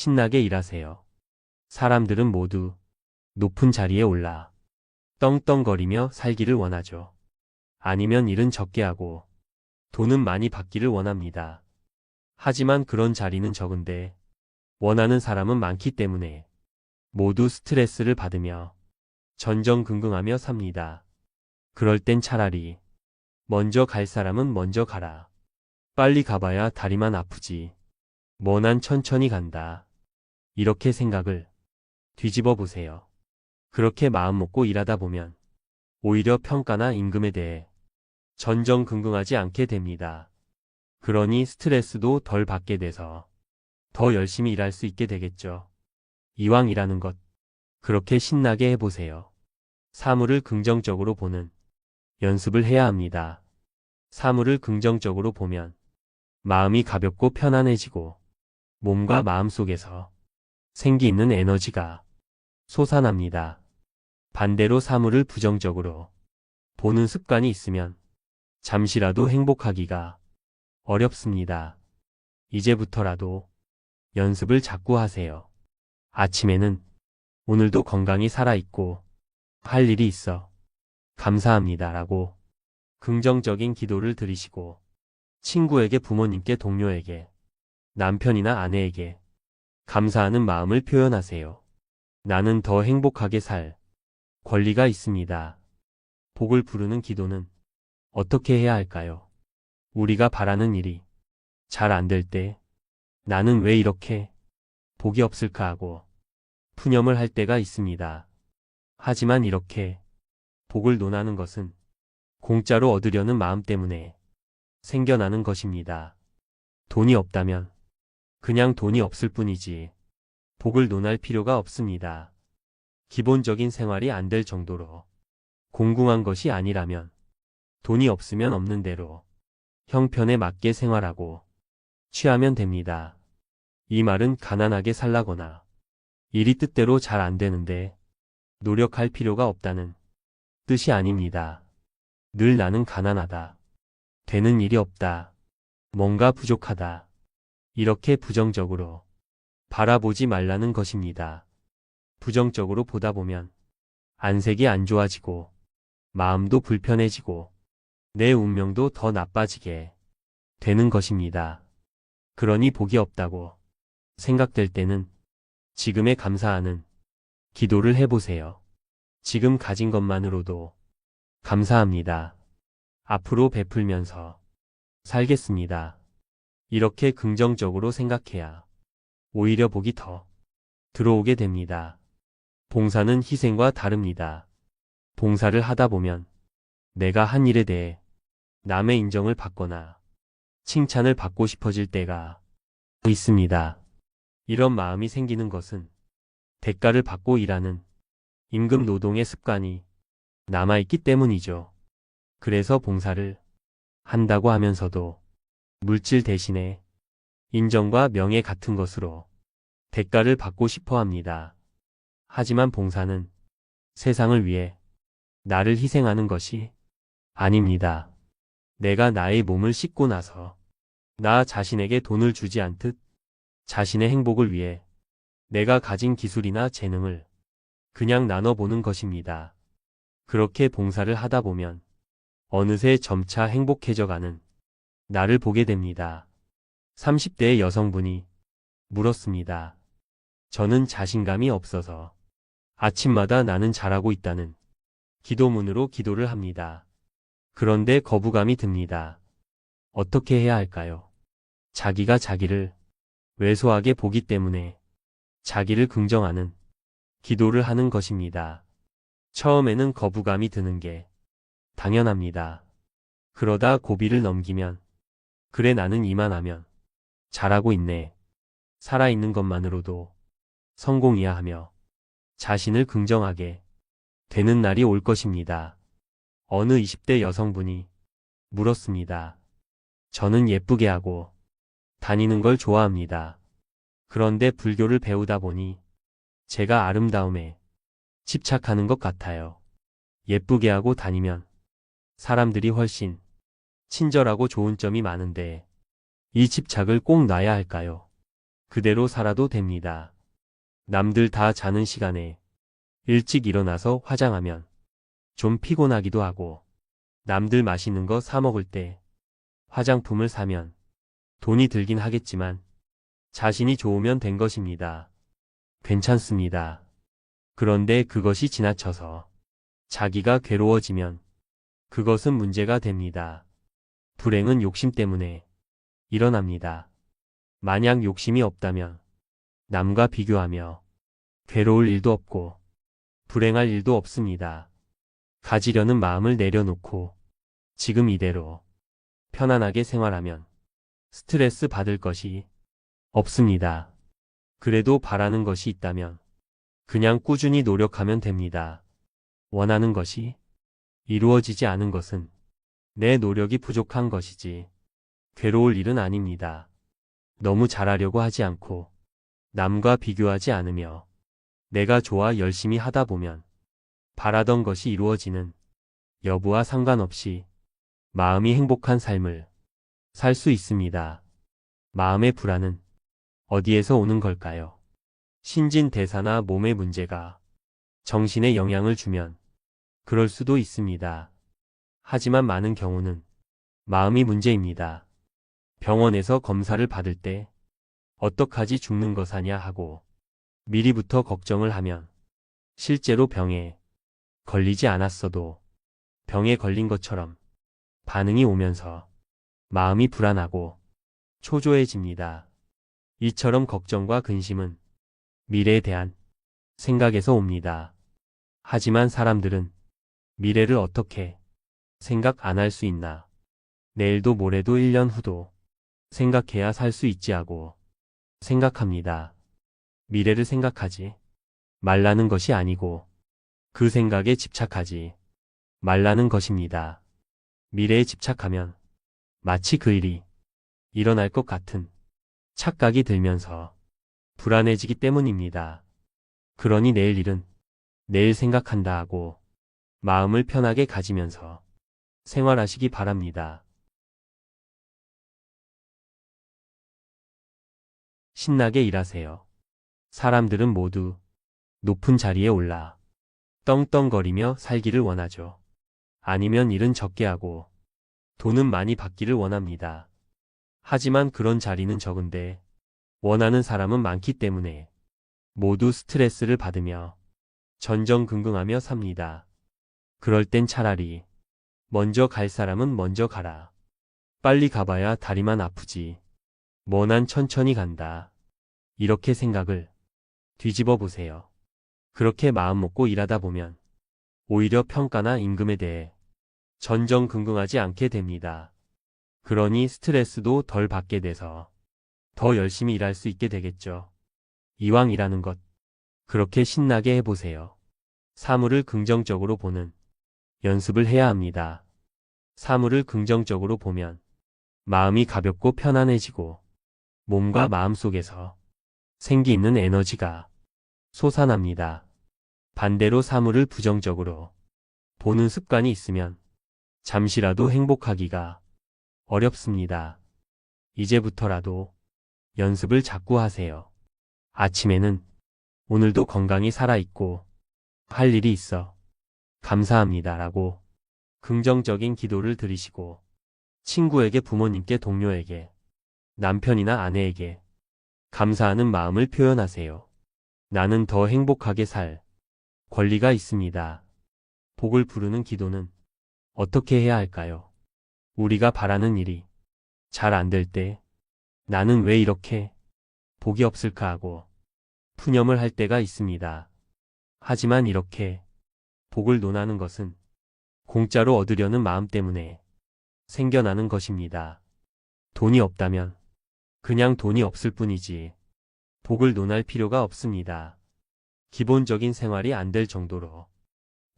신나게 일하세요. 사람들은 모두 높은 자리에 올라 떵떵거리며 살기를 원하죠. 아니면 일은 적게 하고 돈은 많이 받기를 원합니다. 하지만 그런 자리는 적은데 원하는 사람은 많기 때문에 모두 스트레스를 받으며 전전긍긍하며 삽니다. 그럴 땐 차라리 먼저 갈 사람은 먼저 가라. 빨리 가봐야 다리만 아프지. 뭐난 천천히 간다. 이렇게 생각을 뒤집어 보세요. 그렇게 마음 먹고 일하다 보면 오히려 평가나 임금에 대해 전전긍긍하지 않게 됩니다. 그러니 스트레스도 덜 받게 돼서 더 열심히 일할 수 있게 되겠죠. 이왕 일하는 것 그렇게 신나게 해보세요. 사물을 긍정적으로 보는 연습을 해야 합니다. 사물을 긍정적으로 보면 마음이 가볍고 편안해지고 몸과 마음 속에서 생기 있는 에너지가 솟아납니다. 반대로 사물을 부정적으로 보는 습관이 있으면 잠시라도 행복하기가 어렵습니다. 이제부터라도 연습을 자꾸 하세요. 아침에는 오늘도 건강히 살아있고 할 일이 있어 감사합니다 라고 긍정적인 기도를 드리시고 친구에게 부모님께 동료에게 남편이나 아내에게 감사하는 마음을 표현하세요. 나는 더 행복하게 살 권리가 있습니다. 복을 부르는 기도는 어떻게 해야 할까요? 우리가 바라는 일이 잘 안 될 때 나는 왜 이렇게 복이 없을까 하고 푸념을 할 때가 있습니다. 하지만 이렇게 복을 논하는 것은 공짜로 얻으려는 마음 때문에 생겨나는 것입니다. 돈이 없다면 그냥 돈이 없을 뿐이지 복을 논할 필요가 없습니다. 기본적인 생활이 안 될 정도로 공궁한 것이 아니라면 돈이 없으면 없는 대로 형편에 맞게 생활하고 취하면 됩니다. 이 말은 가난하게 살라거나 일이 뜻대로 잘 안 되는데 노력할 필요가 없다는 뜻이 아닙니다. 늘 나는 가난하다. 되는 일이 없다. 뭔가 부족하다. 이렇게 부정적으로 바라보지 말라는 것입니다. 부정적으로 보다 보면 안색이 안 좋아지고 마음도 불편해지고 내 운명도 더 나빠지게 되는 것입니다. 그러니 복이 없다고 생각될 때는 지금에 감사하는 기도를 해보세요. 지금 가진 것만으로도 감사합니다. 앞으로 베풀면서 살겠습니다. 이렇게 긍정적으로 생각해야 오히려 복이 더 들어오게 됩니다. 봉사는 희생과 다릅니다. 봉사를 하다 보면 내가 한 일에 대해 남의 인정을 받거나 칭찬을 받고 싶어질 때가 있습니다. 이런 마음이 생기는 것은 대가를 받고 일하는 임금 노동의 습관이 남아있기 때문이죠. 그래서 봉사를 한다고 하면서도 물질 대신에 인정과 명예 같은 것으로 대가를 받고 싶어 합니다. 하지만 봉사는 세상을 위해 나를 희생하는 것이 아닙니다. 내가 나의 몸을 씻고 나서 나 자신에게 돈을 주지 않듯 자신의 행복을 위해 내가 가진 기술이나 재능을 그냥 나눠보는 것입니다. 그렇게 봉사를 하다 보면 어느새 점차 행복해져가는 나를 보게 됩니다. 30대의 여성분이 물었습니다. 저는 자신감이 없어서 아침마다 나는 잘하고 있다는 기도문으로 기도를 합니다. 그런데 거부감이 듭니다. 어떻게 해야 할까요? 자기가 자기를 왜소하게 보기 때문에 자기를 긍정하는 기도를 하는 것입니다. 처음에는 거부감이 드는 게 당연합니다. 그러다 고비를 넘기면 그래 나는 이만하면 잘하고 있네. 살아있는 것만으로도 성공이야 하며 자신을 긍정하게 되는 날이 올 것입니다. 어느 20대 여성분이 물었습니다. 저는 예쁘게 하고 다니는 걸 좋아합니다. 그런데 불교를 배우다 보니 제가 아름다움에 집착하는 것 같아요. 예쁘게 하고 다니면 사람들이 훨씬 친절하고 좋은 점이 많은데 이 집착을 꼭 놔야 할까요? 그대로 살아도 됩니다. 남들 다 자는 시간에 일찍 일어나서 화장하면 좀 피곤하기도 하고 남들 맛있는 거 사 먹을 때 화장품을 사면 돈이 들긴 하겠지만 자신이 좋으면 된 것입니다. 괜찮습니다. 그런데 그것이 지나쳐서 자기가 괴로워지면 그것은 문제가 됩니다. 불행은 욕심 때문에 일어납니다. 만약 욕심이 없다면 남과 비교하며 괴로울 일도 없고 불행할 일도 없습니다. 가지려는 마음을 내려놓고 지금 이대로 편안하게 생활하면 스트레스 받을 것이 없습니다. 그래도 바라는 것이 있다면 그냥 꾸준히 노력하면 됩니다. 원하는 것이 이루어지지 않은 것은 내 노력이 부족한 것이지 괴로울 일은 아닙니다. 너무 잘하려고 하지 않고 남과 비교하지 않으며 내가 좋아 열심히 하다 보면 바라던 것이 이루어지는 여부와 상관없이 마음이 행복한 삶을 살 수 있습니다. 마음의 불안은 어디에서 오는 걸까요? 신진 대사나 몸의 문제가 정신에 영향을 주면 그럴 수도 있습니다. 하지만 많은 경우는 마음이 문제입니다. 병원에서 검사를 받을 때 어떡하지 죽는 것 아냐 하고 미리부터 걱정을 하면 실제로 병에 걸리지 않았어도 병에 걸린 것처럼 반응이 오면서 마음이 불안하고 초조해집니다. 이처럼 걱정과 근심은 미래에 대한 생각에서 옵니다. 하지만 사람들은 미래를 어떻게 생각 안 할 수 있나. 내일도 모레도 1년 후도 생각해야 살 수 있지 하고 생각합니다. 미래를 생각하지 말라는 것이 아니고 그 생각에 집착하지 말라는 것입니다. 미래에 집착하면 마치 그 일이 일어날 것 같은 착각이 들면서 불안해지기 때문입니다. 그러니 내일 일은 내일 생각한다 하고 마음을 편하게 가지면서 생활하시기 바랍니다. 신나게 일하세요. 사람들은 모두 높은 자리에 올라 떵떵거리며 살기를 원하죠. 아니면 일은 적게 하고 돈은 많이 받기를 원합니다. 하지만 그런 자리는 적은데 원하는 사람은 많기 때문에 모두 스트레스를 받으며 전전긍긍하며 삽니다. 그럴 땐 차라리 먼저 갈 사람은 먼저 가라. 빨리 가봐야 다리만 아프지. 뭐난 천천히 간다. 이렇게 생각을 뒤집어 보세요. 그렇게 마음 먹고 일하다 보면 오히려 평가나 임금에 대해 전전긍긍하지 않게 됩니다. 그러니 스트레스도 덜 받게 돼서 더 열심히 일할 수 있게 되겠죠. 이왕 일하는 것 그렇게 신나게 해보세요. 사물을 긍정적으로 보는 연습을 해야 합니다. 사물을 긍정적으로 보면 마음이 가볍고 편안해지고 몸과 마음 속에서 생기 있는 에너지가 솟아납니다. 반대로 사물을 부정적으로 보는 습관이 있으면 잠시라도 행복하기가 어렵습니다. 이제부터라도 연습을 자꾸 하세요. 아침에는 오늘도 건강히 살아있고 할 일이 있어 감사합니다 라고 긍정적인 기도를 드리시고 친구에게 부모님께 동료에게 남편이나 아내에게 감사하는 마음을 표현하세요. 나는 더 행복하게 살 권리가 있습니다. 복을 부르는 기도는 어떻게 해야 할까요? 우리가 바라는 일이 잘 안 될 때 나는 왜 이렇게 복이 없을까 하고 푸념을 할 때가 있습니다. 하지만 이렇게 복을 논하는 것은 공짜로 얻으려는 마음 때문에 생겨나는 것입니다. 돈이 없다면 그냥 돈이 없을 뿐이지 복을 논할 필요가 없습니다. 기본적인 생활이 안 될 정도로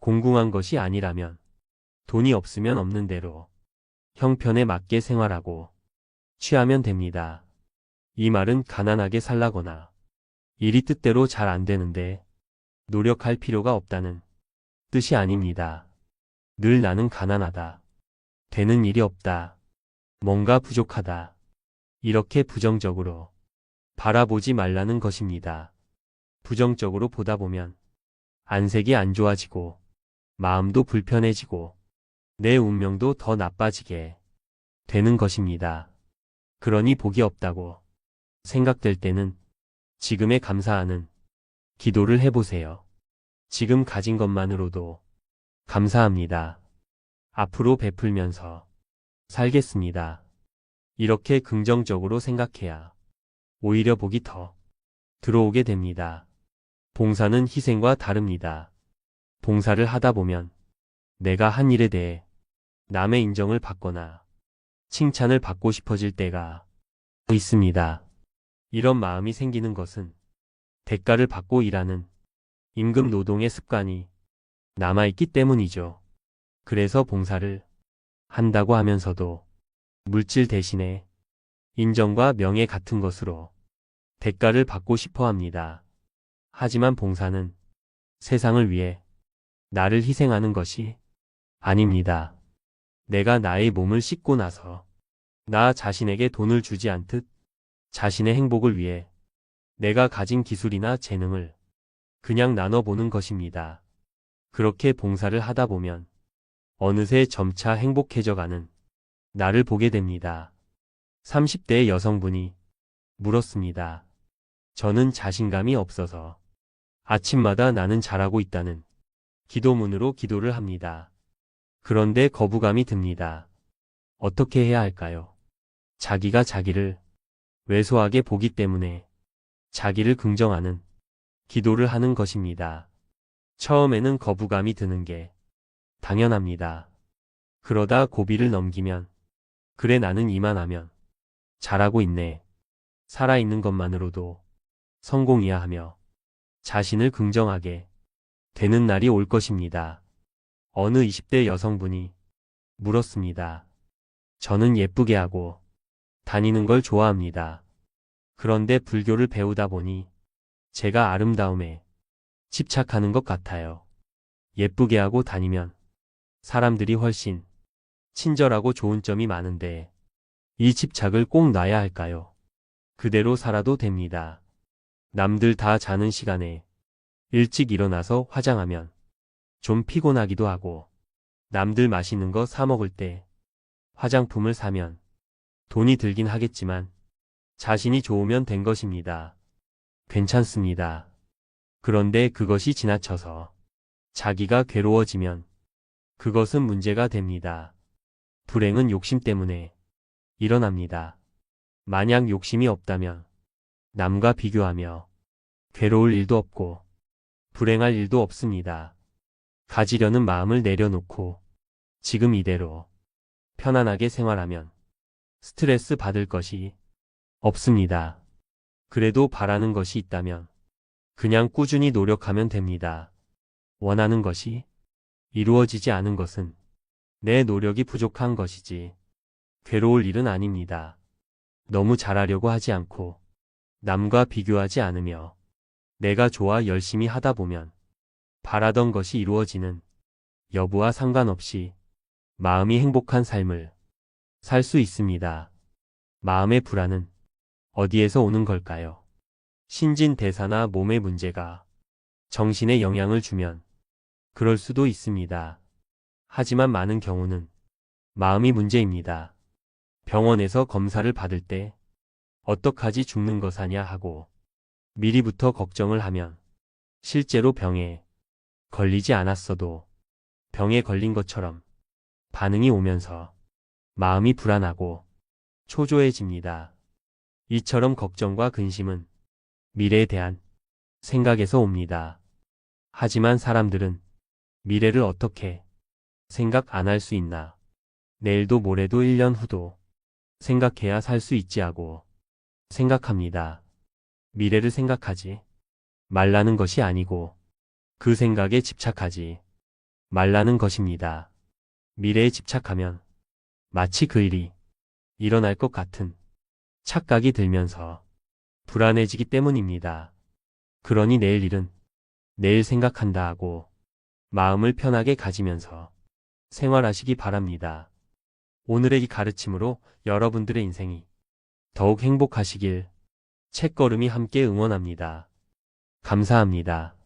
공궁한 것이 아니라면 돈이 없으면 없는 대로 형편에 맞게 생활하고 취하면 됩니다. 이 말은 가난하게 살라거나 일이 뜻대로 잘 안 되는데 노력할 필요가 없다는 뜻이 아닙니다. 늘 나는 가난하다. 되는 일이 없다. 뭔가 부족하다. 이렇게 부정적으로 바라보지 말라는 것입니다. 부정적으로 보다 보면 안색이 안 좋아지고 마음도 불편해지고 내 운명도 더 나빠지게 되는 것입니다. 그러니 복이 없다고 생각될 때는 지금에 감사하는 기도를 해보세요. 지금 가진 것만으로도 감사합니다. 앞으로 베풀면서 살겠습니다. 이렇게 긍정적으로 생각해야 오히려 복이 더 들어오게 됩니다. 봉사는 희생과 다릅니다. 봉사를 하다 보면 내가 한 일에 대해 남의 인정을 받거나 칭찬을 받고 싶어질 때가 있습니다. 이런 마음이 생기는 것은 대가를 받고 일하는 임금 노동의 습관이 남아있기 때문이죠. 그래서 봉사를 한다고 하면서도 물질 대신에 인정과 명예 같은 것으로 대가를 받고 싶어 합니다. 하지만 봉사는 세상을 위해 나를 희생하는 것이 아닙니다. 내가 나의 몸을 씻고 나서 나 자신에게 돈을 주지 않듯 자신의 행복을 위해 내가 가진 기술이나 재능을 그냥 나눠보는 것입니다. 그렇게 봉사를 하다 보면 어느새 점차 행복해져가는 나를 보게 됩니다. 30대의 여성분이 물었습니다. 저는 자신감이 없어서 아침마다 나는 잘하고 있다는 기도문으로 기도를 합니다. 그런데 거부감이 듭니다. 어떻게 해야 할까요? 자기가 자기를 왜소하게 보기 때문에 자기를 긍정하는 기도를 하는 것입니다. 처음에는 거부감이 드는 게 당연합니다. 그러다 고비를 넘기면 그래 나는 이만하면 잘하고 있네. 살아있는 것만으로도 성공이야 하며 자신을 긍정하게 되는 날이 올 것입니다. 어느 20대 여성분이 물었습니다. 저는 예쁘게 하고 다니는 걸 좋아합니다. 그런데 불교를 배우다 보니 제가 아름다움에 집착하는 것 같아요. 예쁘게 하고 다니면 사람들이 훨씬 친절하고 좋은 점이 많은데 이 집착을 꼭 놔야 할까요? 그대로 살아도 됩니다. 남들 다 자는 시간에 일찍 일어나서 화장하면 좀 피곤하기도 하고 남들 맛있는 거 사 먹을 때 화장품을 사면 돈이 들긴 하겠지만 자신이 좋으면 된 것입니다. 괜찮습니다. 그런데 그것이 지나쳐서 자기가 괴로워지면 그것은 문제가 됩니다. 불행은 욕심 때문에 일어납니다. 만약 욕심이 없다면 남과 비교하며 괴로울 일도 없고 불행할 일도 없습니다. 가지려는 마음을 내려놓고 지금 이대로 편안하게 생활하면 스트레스 받을 것이 없습니다. 그래도 바라는 것이 있다면 그냥 꾸준히 노력하면 됩니다. 원하는 것이 이루어지지 않은 것은 내 노력이 부족한 것이지 괴로울 일은 아닙니다. 너무 잘하려고 하지 않고 남과 비교하지 않으며 내가 좋아 열심히 하다 보면 바라던 것이 이루어지는 여부와 상관없이 마음이 행복한 삶을 살 수 있습니다. 마음의 불안은 어디에서 오는 걸까요? 신진 대사나 몸의 문제가 정신에 영향을 주면 그럴 수도 있습니다. 하지만 많은 경우는 마음이 문제입니다. 병원에서 검사를 받을 때 어떡하지 죽는 것 아냐 하고 미리부터 걱정을 하면 실제로 병에 걸리지 않았어도 병에 걸린 것처럼 반응이 오면서 마음이 불안하고 초조해집니다. 이처럼 걱정과 근심은 미래에 대한 생각에서 옵니다. 하지만 사람들은 미래를 어떻게 생각 안 할 수 있나. 내일도 모레도 1년 후도 생각해야 살 수 있지 하고 생각합니다. 미래를 생각하지 말라는 것이 아니고 그 생각에 집착하지 말라는 것입니다. 미래에 집착하면 마치 그 일이 일어날 것 같은 착각이 들면서 불안해지기 때문입니다. 그러니 내일 일은 내일 생각한다 하고 마음을 편하게 가지면서 생활하시기 바랍니다. 오늘의 이 가르침으로 여러분들의 인생이 더욱 행복하시길 책걸음이 함께 응원합니다. 감사합니다.